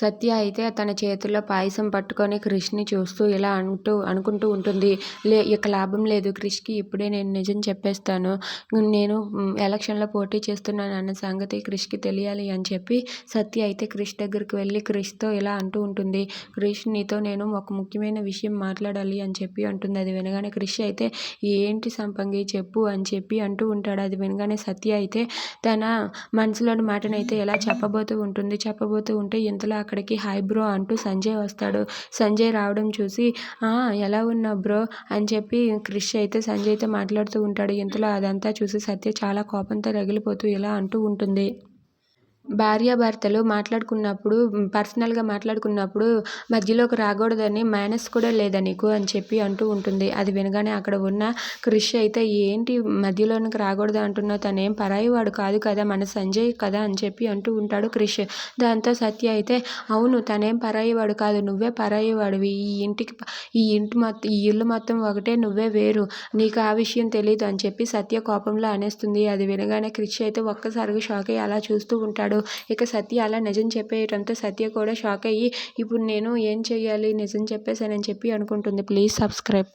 సత్య అయితే తన చేతిలో పాయసం పట్టుకొని క్రిష్ని చూస్తూ ఇలా అంటూ అనుకుంటూ ఉంటుంది. లే ఇక లాభం లేదు. క్రిష్కి ఇప్పుడే నేను నిజం చెప్పేస్తాను. నేను ఎలక్షన్లో పోటీ చేస్తున్నాను అన్న సంగతి క్రిష్కి తెలియాలి అని చెప్పి సత్య అయితే క్రిష్ దగ్గరికి వెళ్ళి క్రిష్తో ఇలా అంటూ ఉంటుంది. క్రిష్ నీతో నేను ఒక ముఖ్యమైన విషయం మాట్లాడాలి అని చెప్పి అంటుంది. అది వినగానే క్రిష్ అయితే ఏంటి సంపంగి చెప్పు అని చెప్పి అంటూ ఉంటాడు. అది వినగానే సత్య అయితే తన మనసులోని మాటనైతే ఎలా చెప్పబోతూ ఉంటుంది. చెప్పబోతూ ఉంటే ఇంతలో అక్కడికి హాయ్ బ్రో అంటూ సంజయ్ వస్తాడు. సంజయ్ రావడం చూసి ఎలా ఉన్నా బ్రో? అని చెప్పి క్రిష్ అయితే సంజయ్తో మాట్లాడుతూ ఉంటాడు. ఇంతలో అదంతా చూసి సత్య చాలా కోపంతో రగిలిపోతూ ఇలా అంటూ ఉంటుంది. భార్యాభర్తలు మాట్లాడుకున్నప్పుడు పర్సనల్గా మాట్లాడుకున్నప్పుడు మధ్యలోకి రాకూడదని మేనస్ కూడా లేదా నీకు అని చెప్పి అంటూ ఉంటుంది. అది వినగానే అక్కడ ఉన్న క్రిష్ అయితే ఏంటి మధ్యలోనికి రాకూడదు అంటున్నావు? తనేం పరాయి వాడు కాదు కదా మన సంజయ్ కదా అని చెప్పి అంటూ ఉంటాడు క్రిష్. దాంతో సత్య అయితే అవును తనేం పరాయి వాడు కాదు నువ్వే పరాయి వాడివి. ఈ ఇంటికి ఈ ఇంటి మొత్తం ఈ ఇల్లు మొత్తం ఒకటే నువ్వే వేరు. నీకు ఆ విషయం తెలియదు అని చెప్పి సత్య కోపంలో అనేస్తుంది. అది వినగానే క్రిష్ అయితే ఒక్కసారిగా షాక్ అయ్యి అలా చూస్తూ ఉంటాడు. ఇక సత్య అలా నిజం చెప్పేయటంతో సత్య కూడా షాక్ అయ్యి ఇప్పుడు నేను ఏం చెయ్యాలి? నిజం చెప్పేశానని చెప్పి అనుకుంటుంది. Please subscribe.